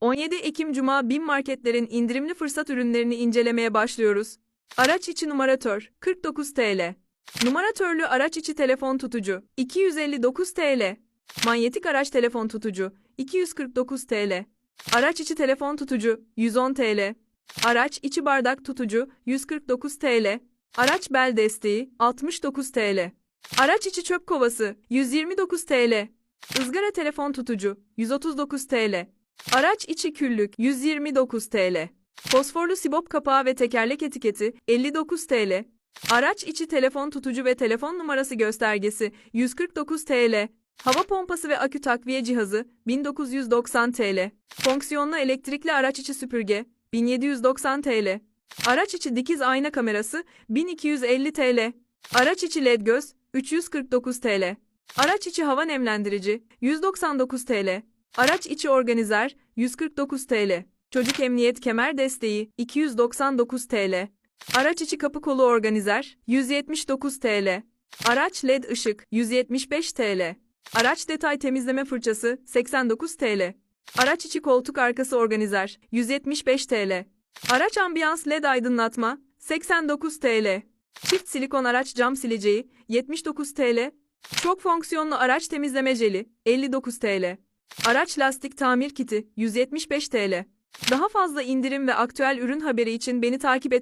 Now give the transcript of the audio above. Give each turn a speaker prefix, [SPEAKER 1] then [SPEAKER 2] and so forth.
[SPEAKER 1] 17 Ekim Cuma BİM marketlerin indirimli fırsat ürünlerini incelemeye başlıyoruz. Araç içi numaratör 49 TL. Numaratörlü araç içi telefon tutucu 259 TL. Manyetik araç telefon tutucu 249 TL. Araç içi telefon tutucu 110 TL. Araç içi bardak tutucu 149 TL. Araç bel desteği 69 TL. Araç içi çöp kovası 129 TL. Izgara telefon tutucu 139 TL. Araç içi küllük 129 TL. Fosforlu sibop kapağı ve tekerlek etiketi 59 TL. Araç içi telefon tutucu ve telefon numarası göstergesi 149 TL. Hava pompası ve akü takviye cihazı 1990 TL. Fonksiyonlu elektrikli araç içi süpürge 1790 TL. Araç içi dikiz ayna kamerası 1250 TL. Araç içi led göz 349 TL. Araç içi hava nemlendirici 199 TL. Araç içi organizer 149 TL. Çocuk emniyet kemer desteği 299 TL. Araç içi kapı kolu organizer 179 TL. Araç led ışık 175 TL. Araç detay temizleme fırçası 89 TL. Araç içi koltuk arkası organizer 175 TL. Araç ambiyans led aydınlatma 89 TL. Çift silikon araç cam sileceği 79 TL. Çok fonksiyonlu araç temizleme jeli 59 TL. Araç lastik tamir kiti 175 TL. Daha fazla indirim ve aktüel ürün haberi için beni takip etmeyi